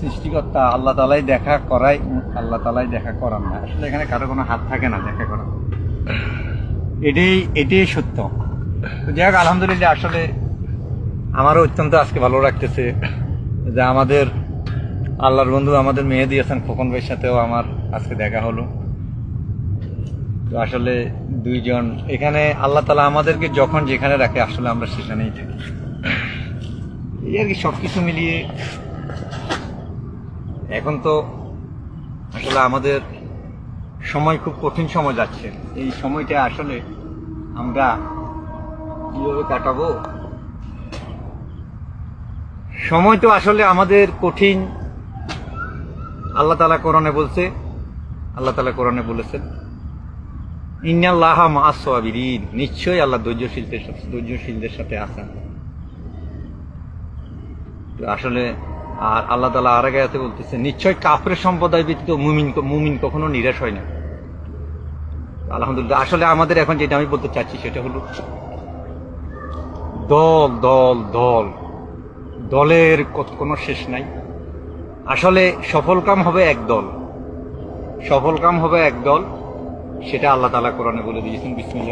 সৃষ্টিকর্তা আল্লাহ তালাই দেখা করাই আল্লাহ তালাই দেখা করান না। আসলে এখানে কারও কোনো হাত থাকে না দেখা করা। এটাই এটাই সত্য। যাই হোক, আলহামদুলিল্লাহ, আসলে আমারও অত্যন্ত আজকে ভালো লাগতেছে যে আমাদের আল্লাহর বন্ধু আমাদের মেহেদি হাসান খোকন ভাইয়ের সাথেও আমার আজকে দেখা হলো। তো আসলে দুইজন, এখানে আল্লাহ তালা আমাদেরকে যখন যেখানে রাখে, আসলে আমরা সেখানেই থাকি। এই আর কি সব কিছু মিলিয়ে এখন তো আসলে আমাদের সময় খুব কঠিন সময় যাচ্ছে। এই সময়টা আসলে আমরা কীভাবে কাটাবো? সময় তো আসলে আমাদের কঠিন। আল্লাহ তালা কোরআনে বলছে, আল্লাহ তালা কোরআনে বলেছেন, ইন্নাল্লাহ মাসবিরিন নিশ্চয়ই আল্লাহ ধৈর্যশীলদের সাথে ধৈর্যশীলদের সাথে আছেন। তো আসলে আর আল্লাহ তালা আর আগে বলতেছে, নিশ্চয় কাফের সম্প্রদায় ব্যতীত মুমিন মুমিন কখনো নিরাশ হয় না। আলহামদুলিল্লাহ, আসলে আমাদের এখন যেটা আমি বলতে চাচ্ছি সেটা হলো, দল দল দল, দলের কোনো শেষ নাই। আসলে সফলকাম হবে এক দল। সফল কাম হবে এক দল, সেটা আল্লাহ তালা কোরআনে বলে দিয়েছেন, বিসমিল্লাহ।